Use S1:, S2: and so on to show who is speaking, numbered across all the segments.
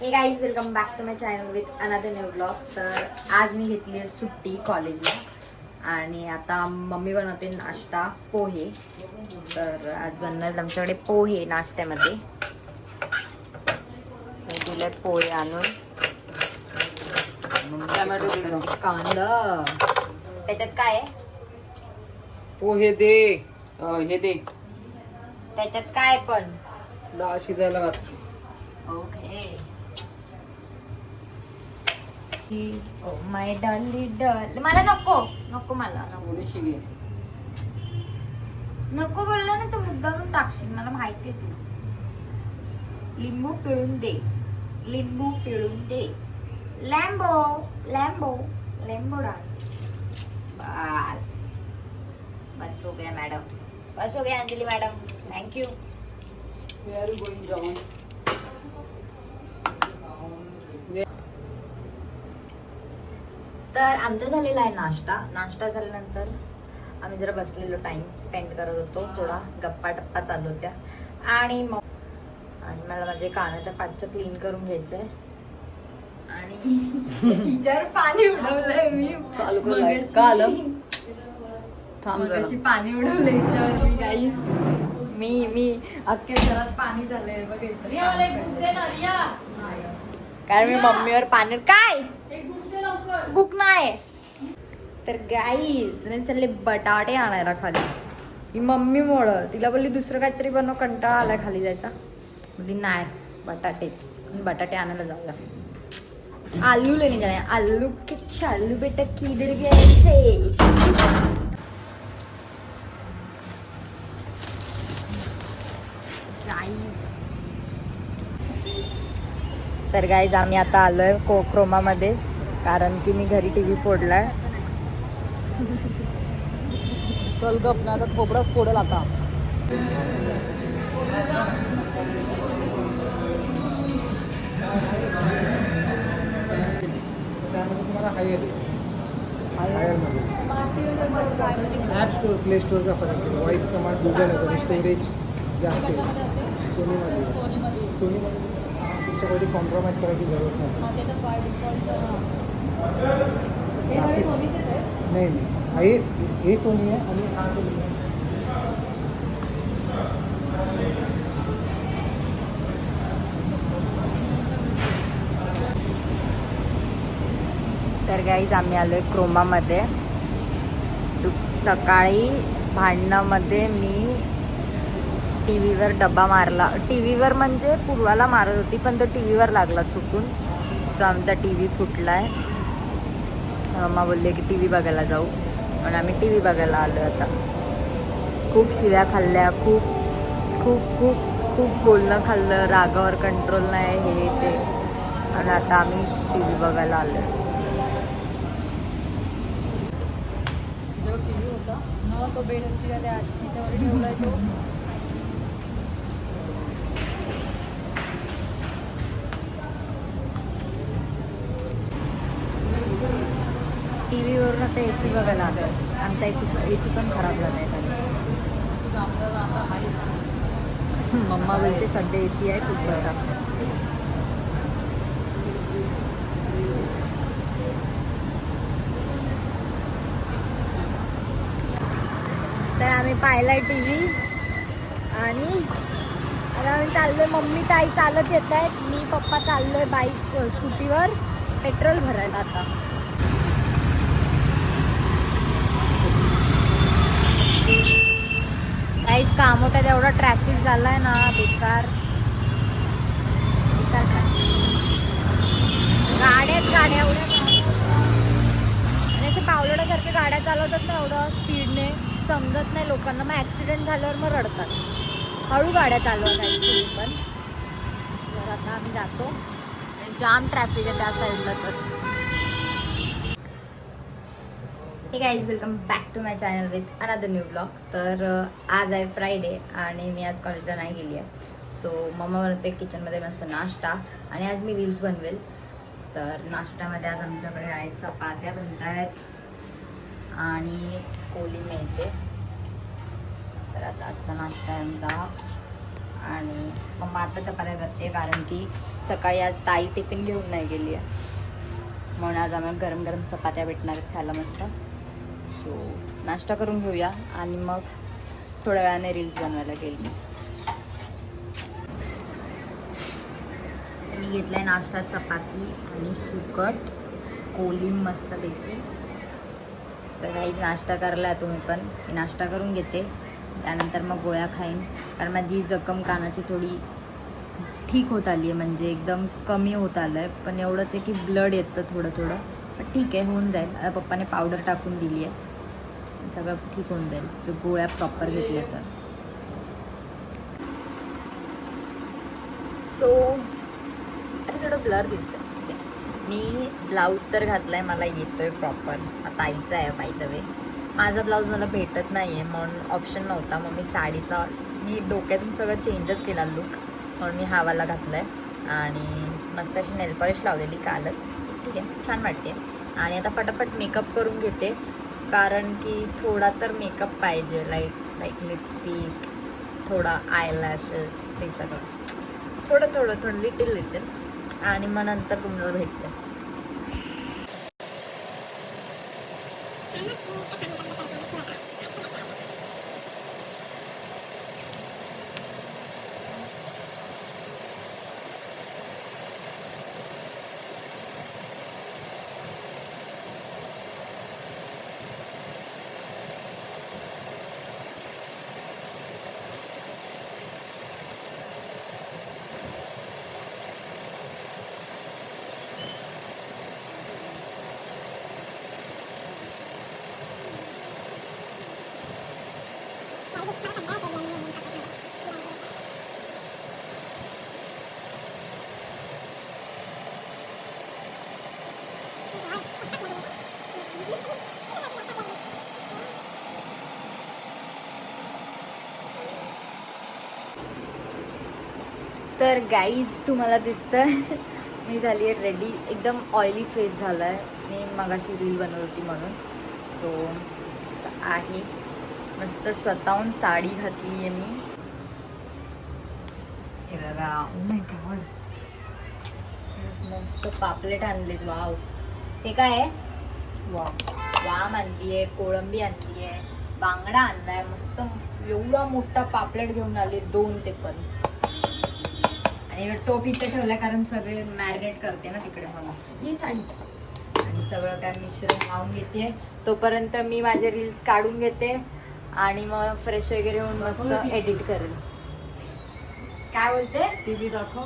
S1: Hey guys welcome back to my channel with another new blog तर आज मी घेतली आहे सुट्टी कॉलेजला आणि आता मम्मी बनवते नाश्ता पोहे. तर आज बनणार आमच्याकडे पोहे नाश्त्यामध्ये. दिले पोहे आणून. कांदा. त्याच्यात काय आहे?
S2: पोहे दे. हे दे.
S1: त्याच्यात काय पण?
S2: डाळ शिजायला घात
S1: ओके ओ माय डली डल. मला नको नको मला.
S2: थोडीशी घे
S1: नको बोलला ना तर मुद्दामून टाकशील मला माहिती आहे तू लिंबू पिळून दे. लिंबू पिळून दे. लॅम्बो लॅम्बो लॅम्बो डान्स. बस. बस हो गया मॅडम बस हो गया Anjali madam thank you
S2: we're going जाऊन
S1: तर आमचा झालेला आहे नाश्ता नाश्ता झाल्यानंतर आम्ही जरा बसलेलो टाइम स्पेंड करत होतो थोडा गप्पा टप्पा चालू होत्या आणि मग आणि मला माझे कानाच्या पाठचं क्लीन करून घ्यायचंय आणि हिच्यावर पाणी उडवलंय मी
S2: चालू कर light.
S1: मगाशी-
S2: का आलं? थांब जरा.
S1: मगाशी पाणी उडवलं हिच्यावर मी काही मी मी अख्ख्या घरात पाणी झालंय बघ इथं. कारण मी मम्मीवर पाणी काय बुक नाही तर गाईज मी चालले बटाटे आणायला खाली ही मम्मी मोळ तिला बोलली दुसरं काहीतरी बनव कंटाळा आला खाली जायचा बोलली नाही बटाटेच बटाटे आणायला जाऊया आलू लेने जाणे आलू के चालू बेटा किधर गए थे तर गाईज आम्ही आता आलोय कोक्रोमामध्ये कारण की मी घरी टीव्ही फोडलाय.
S2: चल गप ना आता थोबडाच फोडेल आता.
S3: ॲप स्टोअर प्ले स्टोअरचा फरक आहे व्हॉइस कमांड गुगल वगैरे स्टोरेज जास्त आहे. सोनीमध्ये सोनीमध्ये. तुमच्याकडे कॉम्प्रोमाइज करायची जरूरत नाही. नाही नाही. हे सोनी आहे आणि हा सोनी आहे.
S1: तर गाईज आम्ही आलोय क्रोमामध्ये. दु सकाळी भांडणामध्ये मी टी व्हीवर डबा मारला. टी व्हीवर म्हणजे पूर्वाला मारत होती पण तो टी व्हीवर लागला चुकून. सो आमचा टी व्ही फुटलाय. मम्मा बोलले की टी व्ही बघायला जाऊ. म्हणून आम्ही टी व्ही बघायला आलो आता. खूप शिव्या खाल्ल्या खूप खूप खूप खूप बोलणं खाल्लं रागावर कंट्रोल नाही हे ते. आणि आता आम्ही टी व्ही बघायला आलो
S2: टीव्ही होता हा तो बेड ठेवलाय तो.
S1: आता ए सी बघायला आलो आमचा ए सी ए सी पण खराब झाला आहे मम्मा बोलते सध्या ए सी आहे खूप बसा तर आम्ही पाहिला टी व्ही आणि आता आम्ही चाललोय. मम्मी ताई चालत येत आहेत मी पप्पा चाललोय बाईक स्कूटीवर. पेट्रोल भरायला आता. त्यात एवढा ट्रॅफिक झालाय ना बेकार. बेकार गाड्याच गाड्या एवढ्या आणि असे पावलोड्यासारख्या गाड्या चालवतात ना एवढं स्पीडने समजत नाही लोकांना. मग ॲक्सिडेंट झाल्यावर मग रडतात. हळू गाड्या चालवत काही पण. जर आता आम्ही जातो. जाम ट्रॅफिक आहे त्या साईडला तर. Hey guys welcome back to my channel with another new blog तर आज आहे फ्रायडे आणि मी आज कॉलेजला नाही गेली आहे. सो मम्मा बनवते किचनमध्ये मस्त नाश्ता आणि आज मी रील्स बनवेल. तर नाश्त्यामध्ये आज आमच्याकडे आहेत चपात्या बनत आहेत आणि कोली मिळते. तर असा आजचा नाश्ता आहे आमचा. आणि मम्मा आता चपात्या करते कारण की सकाळी आज ताई टिफिन घेऊन नाही गेली आहे. म्हणून आज आम्हाला गरम गरम चपात्या भेटणार आहेत खायला मस्त. सो नाश्ता करून घेऊया आणि मग थोड्या वेळाने रील्स बनवायला गेली. मी घेतलाय नाश्ता चपाती आणि सुकट कोलिम मस्तपैकी. तर काहीच नाश्ता करला तुम्ही पण. मी नाश्ता करून घेते. त्यानंतर मग गोळ्या खाईन. कारण माझी जखम कानाची थोडी ठीक होत आली आहे म्हणजे एकदम कमी होत आलं आहे पण एवढंच आहे की ब्लड येतं थोडं थोडं पण ठीक आहे होऊन जाईल. आता पप्पाने पावडर टाकून दिली आहे सगळं ठीक होऊन जाईल. जर गोळ्या प्रॉपर घेतल्या तर. सो अरे थोडं ब्लर दिसतं ठीक मी ब्लाऊज तर घातला आहे मला येतो आहे प्रॉपर आता आईचा आहे बाय द वे माझा ब्लाऊज मला भेटत नाही आहे म्हणून ऑप्शन नव्हता. मग मी साडीचा मी डोक्यातून सगळं चेंजच केला लुक म्हणून मी हावाला घातलाय. आणि मस्त अशी नेलपॉलिश लावलेली कालच. ठीक आहे छान वाटते. आणि आता फटाफट मेकअप करून घेते. कारण की थोडा तर मेकअप पाहिजे लाईक लाईक लिपस्टिक थोडा आयलॅशेस ते सगळं. थोडं थोडं थोडं लिटिल लिटिल आणि मग नंतर तुम्हाला भेटते. तर गाईज तुम्हाला दिसतं मी झाली आहे रेडी एकदम ऑइली फेस झाला आहे मी मगाशी रील बनवत होती म्हणून. सो आहे. मस्त स्वतःहून साडी घातली आहे मी. हे बघा. Oh मस्त पापलेट आणलेत. वाव ते काय आहे? वाव वाम आणलीये कोळंबी आहे बांगडा आणलाय. मस्त एवढा मोठा पापलेट घेऊन आले दोन ते पण. आणि टोप इथे ठेवलाय कारण सगळे मॅरिनेट करते ना तिकडे मला ही साडी. आणि सगळं काय मिश्रण लावून घेते. तोपर्यंत मी माझे रील्स काढून घेते आणि मग फ्रेश वगैरे होऊन मस्त एडिट करेल. काय बोलते?
S2: टीव्ही दाखव.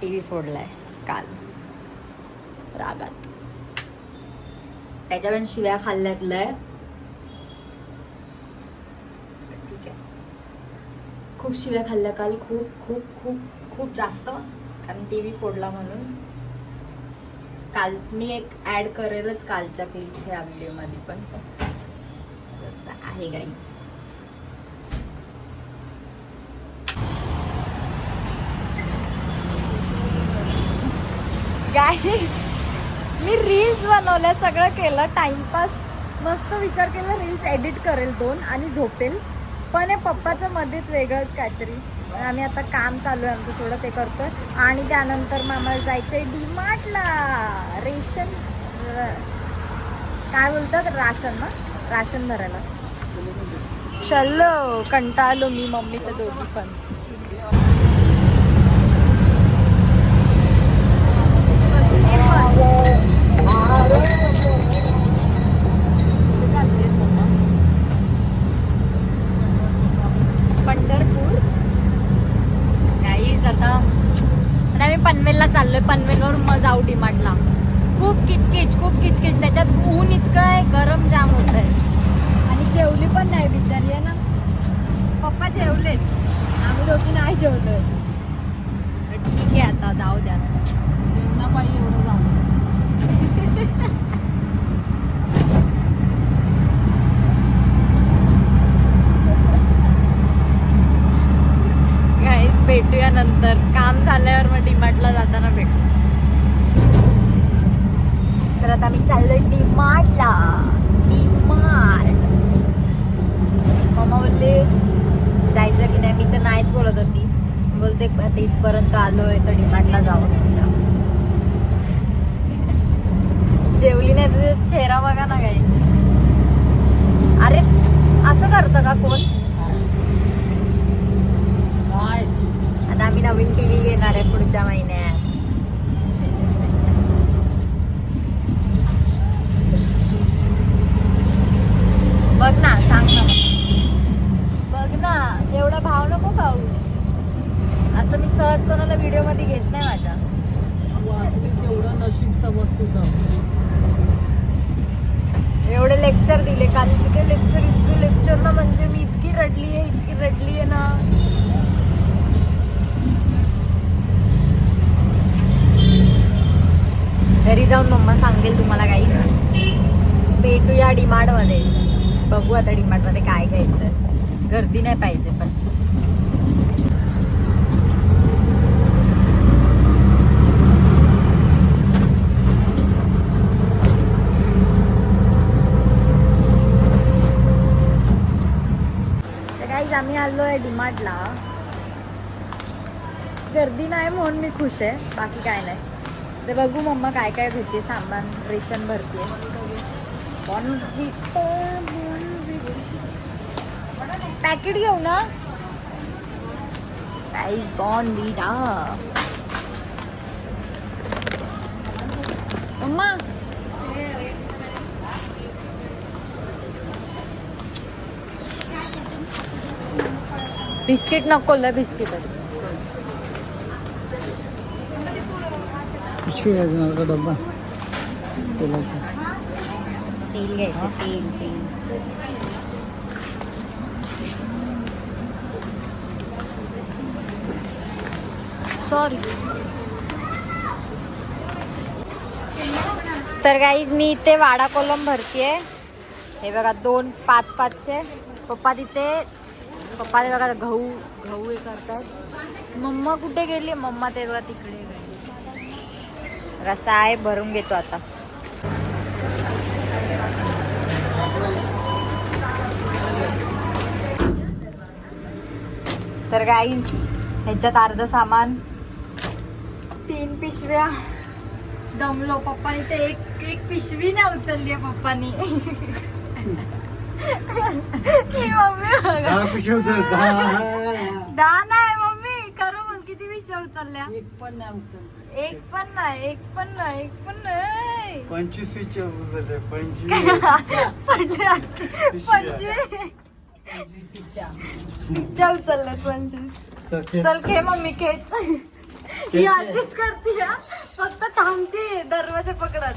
S1: टीव्ही फोडलाय काल. रागात. त्याच्या पण शिव्या खाल्ल्यातलंय. ठीक आहे. खूप शिव्या खाल्ल्या काल खूप खूप खूप खूप जास्त. कारण टी व्ही फोडला म्हणून. काल मी एक ऍड करेलच कालच्या क्लिप्स ह्या व्हिडिओमध्ये पण. असं आहे गाईज गाईज मी रील्स बनवल्या सगळं केलं टाइमपास मस्त विचार केला रील्स एडिट करेल दोन आणि झोपेल. पण हे पप्पाचं मध्येच वेगळंच काहीतरी. आम्ही आता काम चालू आहे आमचं थोडं ते करतोय. आणि त्यानंतर मग आम्हाला जायचंय डीमार्टला. रेशन काय बोलतात? राशन ना? राशन भरायला. चलो कंटाळलो मी मम्मी तर दोघी पण पंढरपूर काहीच आता आता आम्ही पनवेलला चाललोय पनवेलवर मग जाऊ डिमांडला खूप किचकिच खूप किचकिच त्याच्यात ऊन इतकं आहे गरम जाम होत आहे आणि जेवली पण ये आहे ना? पप्पा जेवलेत आम्ही दोघी नाही जेवलोय ठीक आहे आता जाऊ द्या.
S2: जेवणापायी एवढं जाऊ
S1: भेटूया नंतर. काम झाल्यावर मग डीमार्टला जाताना भेटू. तर आता मी चाललोय डीमार्टला डीमार्ट मम्मा बोलते जायचं की नाही? मी तर नाहीच बोलत होती. बोलते आता इथपर्यंत आलोय तर डिमार्टला जावं. जेवली नाही तुझा चेहरा बघा ना काही. अरे असं करतं का कोण? आता आम्ही नवीन टीव्ही घेणार आहे पुढच्या महिन्यात बघ ना सांग ना बघ ना एवढा भाव नको पाऊस असं मी सहज कोणाला व्हिडिओमध्ये घेत नाही माझ्या
S2: वाचलीच एवढं नशीब समज तुझं
S1: एवढे लेक्चर काल इतके लेक्चर इतके लेक्चर ना म्हणजे मी इतकी रडली आहे इतकी रडली आहे ना. घरी जाऊन मम्मा सांगेल तुम्हाला काही भेटूया डिमांडमध्ये बघू आता डिमांडमध्ये काय घ्यायचं. गर्दी नाही पाहिजे पण तर काहीच आम्ही आलो आहे डीमार्टला आहे म्हणून मी खुश आहे? बाकी काय नाही. ते बघू मम्मा काय काय भेटते. सामान रेशन भरते. पॅकेट घेऊ ना? प्राईस गॉन लीडा मम्मा. बिस्किट नको लय बिस्किट
S3: घ्यायचं नव्हता डब्बा. तेलाचा.
S1: तेल घ्यायचं तेल तेल. सॉरी तर गाईज मी इथे वाडा कोलम भरतीये. हे बघा दोन पाच पाचचे. पप्पा तिथे पप्पा ते बघा गहू गहू हे करतायत. मम्मा कुठे गेली? मम्मा ते बघा तिकडे. रसा आहे भरून घेतो आता. तर गाईज ह्याच्यात अर्ध सामान तीन पिशव्या. दमलो पप्पानी ते एक एक पिशवी नाही उचलली आहे पप्पानी. मम्मी दहा करू पिशव्या उचलल्या?
S2: एक पण नाही उचल
S1: एक पण नाही एक पण नाही एक पण नाही.
S3: पंचवीस पिशव्या उचलल्या पंचवीस.
S1: पंचवीस पंचवीस. उचलल्यात पंचवीस. चल खे मम्मी खेच. ही अशीच करते हा. फक्त थांबते दरवाजा पकडत.